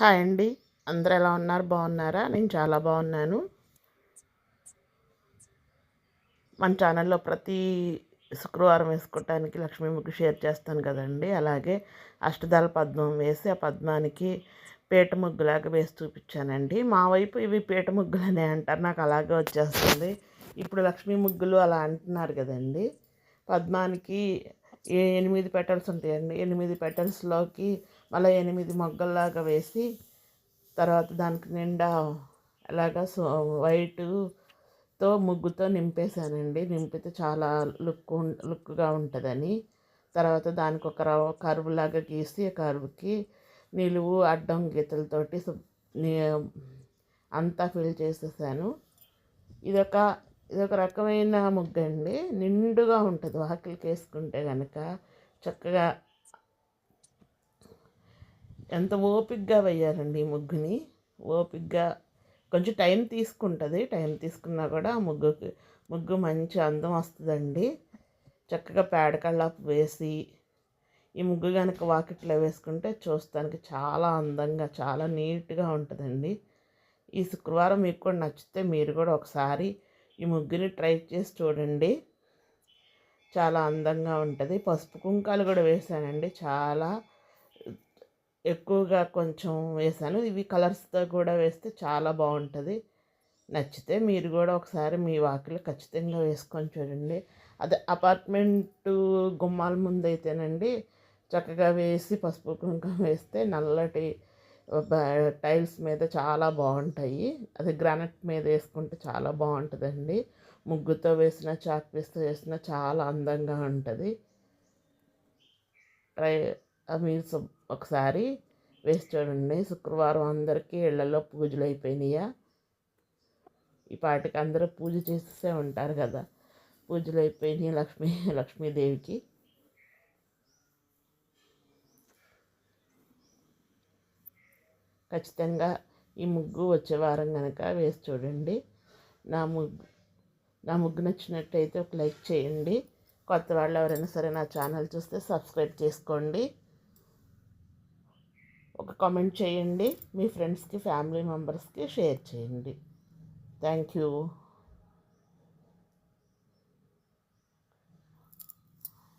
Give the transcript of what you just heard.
Hi అండి. అందరు ఎలా ఉన్నారు? బాగున్నారా? నేను చాలా బాగున్నాను. మన ఛానల్లో ప్రతి శుక్రవారం వేసుకోవటానికి లక్ష్మీ ముగ్గు షేర్ చేస్తాను కదండి. అలాగే అష్టదాల పద్మం వేసి ఆ పద్మానికి పీట ముగ్గులాగా వేసి చూపించానండి. మా వైపు ఇవి పీట ముగ్గులు అనే అంటారు. నాకు అలాగే వచ్చేస్తుంది. ఇప్పుడు లక్ష్మీ ముగ్గులు అలా అంటున్నారు కదండి. పద్మానికి ఎనిమిది పెటల్స్ ఉంటాయండి? ఎనిమిది పెటల్స్లోకి మళ్ళీ ఎనిమిది మొగ్గల్లాగా వేసి తర్వాత దానికి నిండా అలాగా సో వైటుతో ముగ్గుతో నింపేశానండి. నింపితే చాలా లుక్ లుక్గా ఉంటుందని. తర్వాత దానికి ఒక రవ కరువు లాగా గీసి కరువుకి నిలువు అడ్డం గీతలతోటి అంతా ఫిల్ చేసేసాను. ఇదొక ఇదొక రకమైన ముగ్గు అండి నిండుగా ఉంటుంది. వాకిలికి వేసుకుంటే కనుక చక్కగా ఎంత ఓపిక్గా వేయాలండి ఈ ముగ్గుని? ఓపిక్గా కొంచెం టైం తీసుకుంటుంది. టైం తీసుకున్నా కూడా ఆ ముగ్గుకి ముగ్గు మంచి అందం వస్తుందండి. చక్కగా పేడకల్లాపు వేసి ఈ ముగ్గు కనుక వాకిట్లో వేసుకుంటే చూస్తానికి చాలా అందంగా చాలా నీట్గా ఉంటుందండి. ఈ శుక్రవారం మీకు కూడా నచ్చితే మీరు కూడా ఒకసారి ఈ ముగ్గుని ట్రై చేసి చూడండి. చాలా అందంగా ఉంటుంది. పసుపు కుంకాలు కూడా వేసానండి చాలా ఎక్కువగా కొంచెం వేసాను. ఇవి కలర్స్తో కూడా వేస్తే చాలా బాగుంటుంది. నచ్చితే మీరు కూడా ఒకసారి మీ వాకిలు ఖచ్చితంగా వేసుకొని చూడండి. అదే అపార్ట్మెంటు గుమ్మాల ముందు అయితేనండి చక్కగా వేసి పసుపు కుంకుమ వేస్తే నల్లటి టైల్స్ మీద చాలా బాగుంటాయి. అది గ్రానైట్ మీద వేసుకుంటే చాలా బాగుంటుందండి. ముగ్గుతో వేసిన చాక్ పీస్తో వేసిన చాలా అందంగా ఉంటుంది. ట్రై మీరు ఒకసారి వేసి చూడండి. శుక్రవారం అందరికీ ఇళ్ళలో పూజలు అయిపోయినాయా? ఈ పాటికి అందరూ పూజ చేసే ఉంటారు కదా. పూజలు అయిపోయినాయి లక్ష్మీ లక్ష్మీదేవికి. ఖచ్చితంగా ఈ ముగ్గు వచ్చే వారం కనుక వేసి చూడండి. నా ముగ్గు నా ముగ్గు నచ్చినట్టయితే ఒక లైక్ చేయండి. కొత్త వాళ్ళు ఎవరైనా సరే నా ఛానల్ చూస్తే సబ్స్క్రైబ్ చేసుకోండి. ఒక కామెంట్ చేయండి. మీ ఫ్రెండ్స్కి ఫ్యామిలీ మెంబర్స్కి షేర్ చేయండి. Thank you